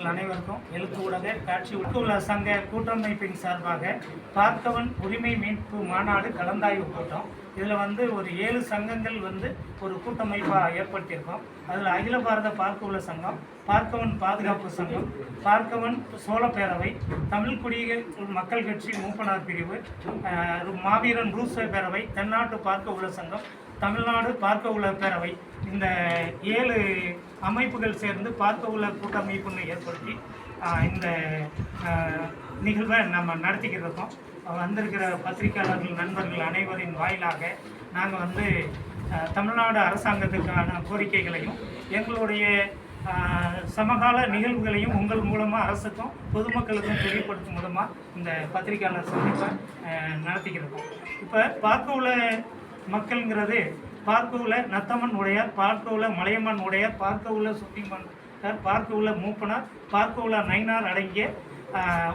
அனைவருக்கும் எழுத்து ஊடக காட்சி உள்ள சங்க கூட்டமைப்பின் சார்பாக பார்க்கவன் உரிமை மீட்பு மாநாடு கலந்தாய்வு கூட்டம். இதில் வந்து ஒரு ஏழு சங்கங்கள் வந்து ஒரு கூட்டமைப்பாக ஏற்படுத்தியிருக்கோம் அதில் அகில பாரத பார்க்க உள்ள சங்கம் பார்க்கவன் பாதுகாப்பு சங்கம் பார்க்கவன் சோழப்பேரவை பேரவை தமிழ் குடிகள் மக்கள் கட்சி மூப்பனார் பிரிவு மாவீரன் ரூசோ பேரவை தென்னாட்டு பார்க்க உள்ள சங்கம் தமிழ்நாடு பார்க்க உள்ள பேரவை. இந்த ஏழு அமைப்புகள் சேர்ந்து பார்க்க உள்ள கூட்டமைப்புன்னு ஏற்படுத்தி இந்த நிகழ்வை நம்ம நடத்திக்கிட்டு இருக்கோம். வந்திருக்கிற பத்திரிகையாளர்கள் நண்பர்கள் அனைவரின் வாயிலாக நாங்கள் வந்து தமிழ்நாடு அரசாங்கத்துக்கான கோரிக்கைகளையும் எங்களுடைய சமகால நிகழ்வுகளையும் உங்கள் மூலமாக அரசுக்கும் பொதுமக்களுக்கும் தெரியப்படுத்தும் விதமாக இந்த பத்திரிகையாளர் சந்திப்பை ஆஹ், இப்போ பார்க்க உள்ள மக்கள்ங்கிறது பார்க்க உள்ள நத்தம்மன் உடையார் பார்க்க உள்ள மலையம்மன் உடையார் பார்க்க உள்ள சுப்பிமன் பார்க்க உள்ள மூப்பனார் பார்க்க உள்ள நைனார் அடங்கிய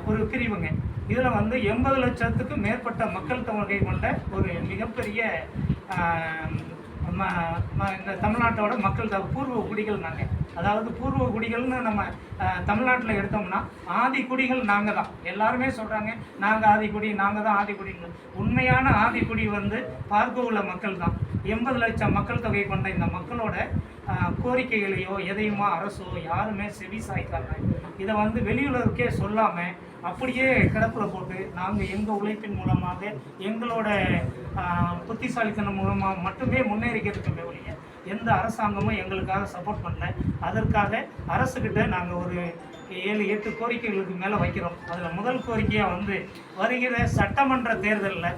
ஒரு பிரிவுங்க. இதில் வந்து எண்பது லட்சத்துக்கும் மேற்பட்ட மக்கள் தொகை கொண்ட ஒரு மிகப்பெரிய இந்த தமிழ்நாட்டோட மக்கள் தொகை பூர்வ குடிகள் நாங்கள் அதாவது பூர்வ குடிகள்னு நம்ம தமிழ்நாட்டில் எடுத்தோம்னா ஆதி குடிகள் நாங்கள் தான். எல்லாருமே சொல்கிறாங்க நாங்கள் ஆதிக்குடி நாங்கள் தான் ஆதிக்குடிங்க உண்மையான ஆதிக்குடி வந்து பார்க்க உள்ள மக்கள் தான். எண்பது லட்சம் மக்கள் தொகை கொண்ட இந்த மக்களோட கோரிக்கைகளையோ எதையுமா அரசோ யாருமே செவி சாய்க்காங்க இதை வந்து வெளியுலகே சொல்லாமல் அப்படியே கிடப்பில் போட்டு நாங்கள் எங்கள் உழைப்பின் மூலமாக எங்களோட புத்திசாலித்தனம் மூலமாக மட்டுமே முன்னேறிக்கிறதுக்கு ஒழிய எந்த அரசாங்கமும் எங்களுக்காக சப்போர்ட் பண்ணல. அதற்காக அரசுக்கிட்ட நாங்கள் ஒரு ஏழு எட்டு கோரிக்கைகளுக்கு மேலே வைக்கிறோம். அதில் முதல் கோரிக்கையாக வந்து வருகிற சட்டமன்ற தேர்தலில்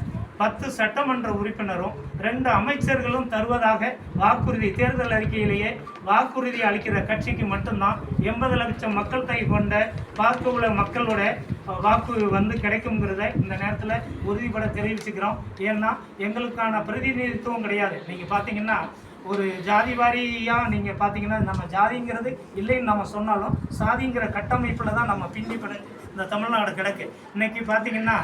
பத்து சட்டமன்ற உறுப்பினரும் ரெண்டு அமைச்சர்களும் தருவதாக வாக்குறுதி. தேர்தல் அறிக்கையிலேயே வாக்குறுதி அளிக்கிற கட்சிக்கு மட்டும்தான் எண்பது லட்சம் மக்கள் தொகை கொண்ட பார்க்க உள்ள மக்களோட வாக்கு வந்து கிடைக்குங்கிறத இந்த நேரத்தில் உறுதிப்பட தெரிவிச்சுக்கிறோம். ஏன்னா எங்களுக்கான பிரதிநிதித்துவம் கிடையாது. நீங்கள் பார்த்தீங்கன்னா ஒரு ஜாதி வாரியாக நீங்கள் பார்த்தீங்கன்னா நம்ம ஜாதிங்கிறது இல்லைன்னு நம்ம சொன்னாலும் சாதிங்கிற கட்டமைப்பில் தான் நம்ம பின்னிப்பட இந்த தமிழ்நாடு கிடக்கு இன்னைக்கு பார்த்தீங்கன்னா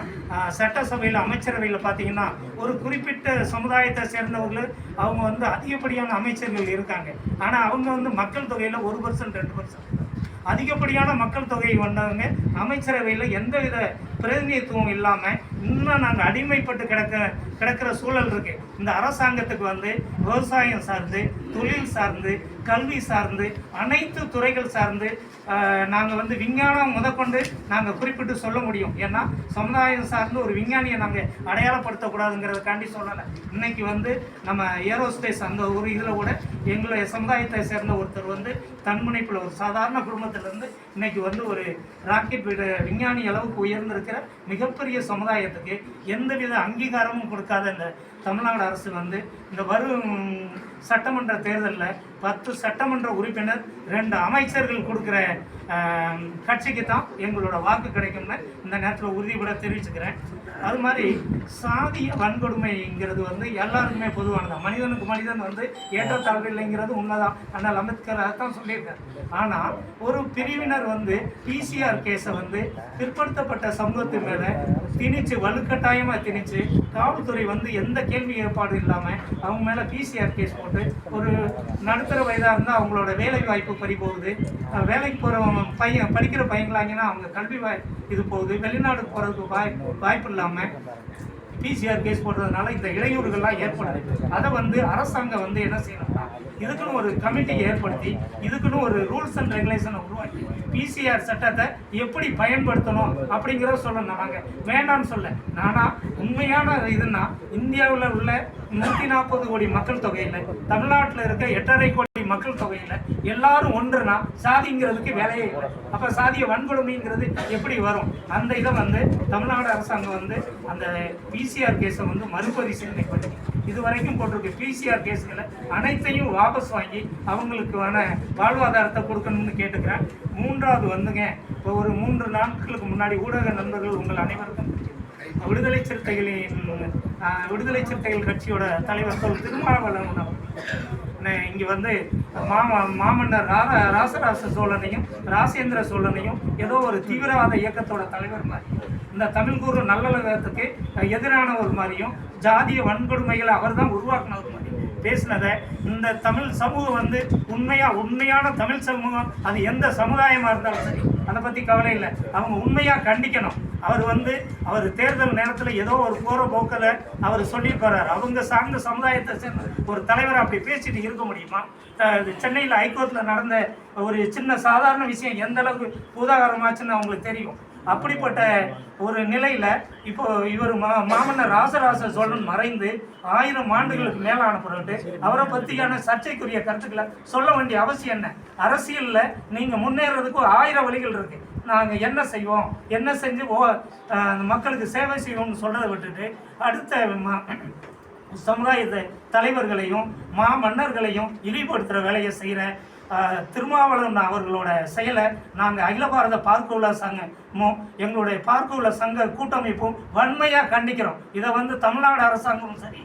சட்டசபையில் அமைச்சரவையில் பார்த்தீங்கன்னா ஒரு குறிப்பிட்ட சமுதாயத்தை சேர்ந்தவர்கள் அவங்க வந்து அதிகப்படியான அமைச்சர்கள் இருக்காங்க. ஆனால் அவங்க வந்து மக்கள் தொகையில் ஒரு பர்சன்ட் ரெண்டு பர்சன்ட் அதிகப்படியான மக்கள் தொகை வந்தவங்க அமைச்சரவையில் எந்தவித பிரதிநிதித்துவம் இல்லாமல் இன்னும் நாங்கள் அடிமைப்பட்டு கிடக்க கிடக்கிற சூழல் இருக்குது இந்த அரசாங்கத்துக்கு வந்து விவசாயம் சார்ந்து தொழில் சார்ந்து கல்வி சார்ந்து அனைத்து துறைகள் சார்ந்து நாங்கள் வந்து விஞ்ஞானம் முதற்கொண்டு நாங்கள் குறிப்பிட்டு சொல்ல முடியும். ஏன்னா சமுதாயம் சார்ந்து ஒரு விஞ்ஞானியை நாங்கள் அடையாளப்படுத்தக்கூடாதுங்கிறதுக்காண்டி சொல்லலை. இன்னைக்கு வந்து நம்ம ஏரோஸ்பேஸ் அந்த ஒரு இதில் கூட எங்களுடைய சமுதாயத்தை சேர்ந்த ஒருத்தர் வந்து தன்முனைப்பில் ஒரு சாதாரண குடும்பத்திலேருந்து இன்னைக்கு வந்து ஒரு ராக்கெட் விஞ்ஞானி அளவுக்கு உயர்ந்திருக்கிற மிகப்பெரிய சமுதாயத்துக்கு எந்தவித அங்கீகாரமும் கொடுக்காத இந்த தமிழ்நாடு அரசு வந்து இந்த வரும் சட்டமன்ற தேர்தலில் பத்து சட்டமன்ற உறுப்பினர் ரெண்டு அமைச்சர்கள் கொடுக்குற கட்சிக்கு தான் எங்களோட வாக்கு கிடைக்கும்னு இந்த நேரத்தில் உறுதிபட தெரிவிச்சுக்கிறேன். அது மாதிரி சாதிய வன்கொடுமைங்கிறது வந்து எல்லாருக்குமே பொதுவானதான் மனிதனுக்கு மனிதன் வந்து ஏற்றத்தாழ்வு இல்லைங்கிறது உண்மைதான். ஆனால் அம்பேத்கர் அதைத்தான் சொல்லியிருக்காரு. ஆனால் ஒரு பிரிவினர் வந்து பிசிஆர் கேஸை வந்து பிற்படுத்தப்பட்ட சமூகத்து மேலே திணிச்சு வலுக்கட்டாயமாக திணிச்சு காவல்துறை வந்து எந்த கேள்வி ஏற்பாடு இல்லாமல் அவங்க மேலே பிசிஆர் கேஸ் போட்டு ஒரு நடுத்தர வயதாக இருந்தால் அவங்களோட வேலை வாய்ப்பு பறி போகுது. வேலைக்கு போகிறவங்க பையன் படிக்கிற பையங்களாங்கன்னா அவங்க கல்வி வாய் இது போகுது. வெளிநாடு போகிறதுக்கு வாய் வாய்ப்பு இல்லாமல் பிசிஆர் கேஸ் போடுறதுனால இந்த இடையூறுகள்லாம் ஏற்படுது. அதை வந்து அரசாங்கம் வந்து என்ன செய்யணும்னா இதுக்குன்னு ஒரு கமிட்டி ஏற்படுத்தி இதுக்குன்னு ஒரு ரூல்ஸ் அண்ட் ரெகுலேஷனை உருவாக்கி பிசிஆர் சட்டத்தை எப்படி பயன்படுத்தணும் அப்படிங்கிறத சொல்லணும். நாங்கள் வேண்டாம்னு சொல்ல. நானா உண்மையான இதுன்னா இந்தியாவில் உள்ள நூற்றி நாற்பது கோடி மக்கள் தொகையில் தமிழ்நாட்டில் இருக்க எட்டரை கோடி மக்கள் தொகையில் எல்லாரும் ஒன்றுனா சாதிங்கிறதுக்கு வேலையே இல்லை. அப்போ சாதிய வன்கொடுமைங்கிறது எப்படி வரும்? அந்த இதை வந்து தமிழ்நாடு அரசாங்கம் வந்து அந்த பிசிஆர் கேஸை வந்து மறுபரிசீலனை பண்ணி இது வரைக்கும் போட்டிருக்க பிசிஆர் கேஸ்களை அனைத்தையும் வாபஸ் வாங்கி அவங்களுக்கான வாழ்வாதாரத்தை கொடுக்கணும்னு கேட்டுக்கிறேன். மூன்றாவது வந்துங்க. இப்போ ஒரு மூன்று நாட்களுக்கு முன்னாடி ஊடக நண்பர்கள் உங்கள் அனைவருக்கும் விடுதலை சிறுத்தைகளின் விடுதலை சிறுத்தைகள் கட்சியோட தலைவர் சொல் திருமாவளவன் இங்கே வந்து மாமா மாமன்னர் ரா ராசராச சோழனையும் ராசேந்திர சோழனையும் ஏதோ ஒரு தீவிரவாத இயக்கத்தோட தலைவர் மாதிரி. இந்த தமிழ் கூறு நல்லுலகத்துக்கு எதிரானவர் மாதிரியும் ஜாதிய வன்கொடுமைகளை அவர் தான் உருவாக்குனவர் மாதிரி பேசினதை இந்த தமிழ் சமூகம் வந்து உண்மையாக உண்மையான தமிழ் சமூகம் அது எந்த சமுதாயமாக இருந்தாலும் சரி அதை பற்றி கவலை இல்லை. அவங்க உண்மையாக கண்டிக்கணும். அவர் வந்து அவர் தேர்தல் நேரத்தில் ஏதோ ஒரு போகிற போக்கில் அவர் சொல்லியிருப்பார் அவங்க சார்ந்த சமுதாயத்தை சேர்ந்த ஒரு தலைவர் அப்படி பேசிட்டு இருக்க முடியுமா? சென்னையில் ஹைகோர்ட்டில் நடந்த ஒரு சின்ன சாதாரண விஷயம் எந்த அளவுக்கு பூதாகரமாச்சுன்னு அவங்களுக்கு தெரியும். அப்படிப்பட்ட ஒரு நிலையில இப்போ இவர் மா மாமன்னர் ராசராச சோழன் மறைந்து ஆயிரம் ஆண்டுகளுக்கு மேலான பிறகு அவரை பத்தியான சர்ச்சைக்குரிய கருத்துக்களை சொல்ல வேண்டிய அவசியம் என்ன? அரசியல்ல நீங்க முன்னேறதுக்கு ஆயிரம் வழிகள் இருக்கு. நாங்கள் என்ன செய்வோம்? என்ன செஞ்சு ஓ மக்களுக்கு சேவை செய்வோம்னு சொல்றதை விட்டுட்டு அடுத்த சமுதாயத்தை தலைவர்களையும் மா மன்னர்களையும் இழிவுபடுத்துகிற வேலையை செய்கிற திருமாவளவன் அவர்களோட செயலை நாங்கள் அகில பாரத பார்க்க உள்ள சங்கமும் எங்களுடைய பார்க்க உள்ள சங்க கூட்டமைப்பும் வன்மையாக கண்டிக்கிறோம். இதை வந்து தமிழ்நாடு அரசாங்கமும் சரி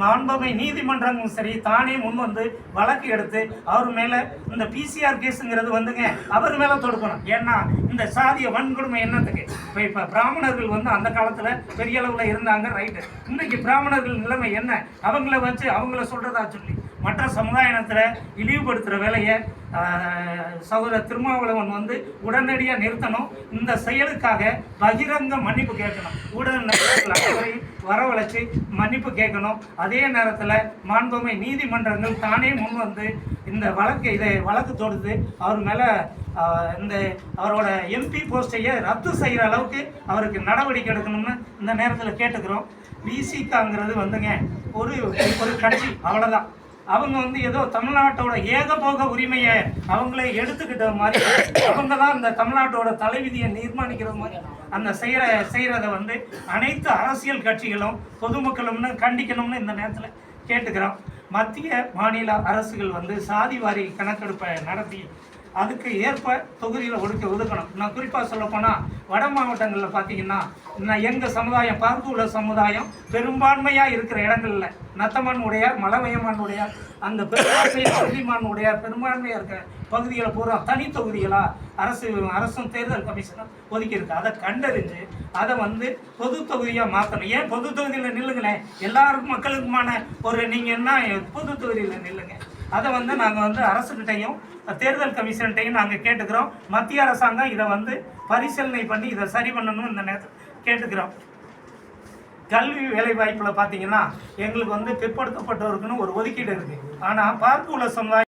மாண்பமை நீதிமன்றங்களும் சரி தானே முன் வந்து வழக்கு எடுத்து அவர் மேலே இந்த பிசிஆர் கேஸுங்கிறது வந்துங்க அவர் மேலே தொடுக்கணும். ஏன்னா இந்த சாதிய வன்கொடுமை என்னத்துக்கு இப்போ இப்போ பிராமணர்கள் வந்து அந்த காலத்தில் பெரிய அளவில் இருந்தாங்க ரைட்டு இன்னைக்கு பிராமணர்கள் நிலைமை என்ன? அவங்கள வச்சு அவங்கள சொல்கிறதா சொல்லி மற்ற சமுதாயத்தில் இழிவுபடுத்துகிற வேலையை ஆஹ், சகோதரர் திருமாவளவன் வந்து உடனடியாக நிறுத்தணும். இந்த செயலுக்காக பகிரங்க மன்னிப்பு கேட்கணும். ஊடக நண்பர்கள் அனைவரையும் வரவழைச்சி மன்னிப்பு கேட்கணும். அதே நேரத்தில் மாண்புமை நீதிமன்றங்கள் தானே முன் வந்து இந்த வழக்கு இதை வழக்கு தொடுத்து அவர் மேலே இந்த அவரோட எம்பி போஸ்டையை ரத்து செய்கிற அளவுக்கு அவருக்கு நடவடிக்கை எடுக்கணும்னு இந்த நேரத்தில் கேட்டுக்கிறோம். விசிகாங்கிறது வந்துங்க ஒரு ஒரு கட்சி அவ்வளோதான் அவங்க வந்து ஏதோ தமிழ்நாட்டோட ஏகபோக உரிமையை அவங்களே எடுத்துக்கிட்ட மாதிரி அவங்க தான் இந்த தமிழ்நாட்டோட தலைவிதியை நிர்மாணிக்கிற மாதிரி அந்த செய்கிற செய்கிறத வந்து அனைத்து அரசியல் கட்சிகளும் பொதுமக்களும்னு கண்டிக்கணும்னு இந்த நேரத்தில் கேட்டுக்கிறோம். மத்திய மாநில அரசுகள் வந்து சாதி வாரி கணக்கெடுப்பை நடத்தி அதுக்கு ஏற்ப தொகுதியில் ஒடுக்க ஒதுக்கணும். நான் குறிப்பாக சொல்ல போனால் வட மாவட்டங்களில் பார்த்தீங்கன்னா நான் எங்கள் சமுதாயம் பார்த்து உள்ள சமுதாயம் பெரும்பான்மையாக இருக்கிற இடங்கள்ல நத்தமான் உடையார் மலவயமான் உடையார் அந்த பெருமான் உடையார் பெரும்பான்மையாக இருக்கிற பகுதிகளை பூரா தனி தொகுதிகளாக அரசு அரசும் தேர்தல் கமிஷனும் ஒதுக்கியிருக்கு. அதை கண்டறிஞ்சு அதை வந்து பொது தொகுதியாக மாற்றணும் ஏன் பொது தொகுதியில் நில்லுங்களேன்? எல்லாருக்கும் மக்களுக்குமான ஒரு நீங்கள் என்ன பொது தொகுதியில் நில்லுங்க. அதை வந்து நாங்கள் வந்து அரசுகிட்டையும் தேர்தல் கமிஷன்கிட்டையும் நாங்கள் கேட்டுக்கிறோம். மத்திய அரசாங்கம் இதை வந்து பரிசீலனை பண்ணி இதை சரி பண்ணணும்னு இந்த நேரத்தில் கேட்டுக்கிறோம். கல்வி வேலைவாய்ப்பில் பார்த்தீங்கன்னா எங்களுக்கு வந்து பிற்படுத்தப்பட்டவருக்குன்னு ஒரு ஒதுக்கீடு இருக்குது ஆனால் பார்க்க உள்ள சமுதாயம்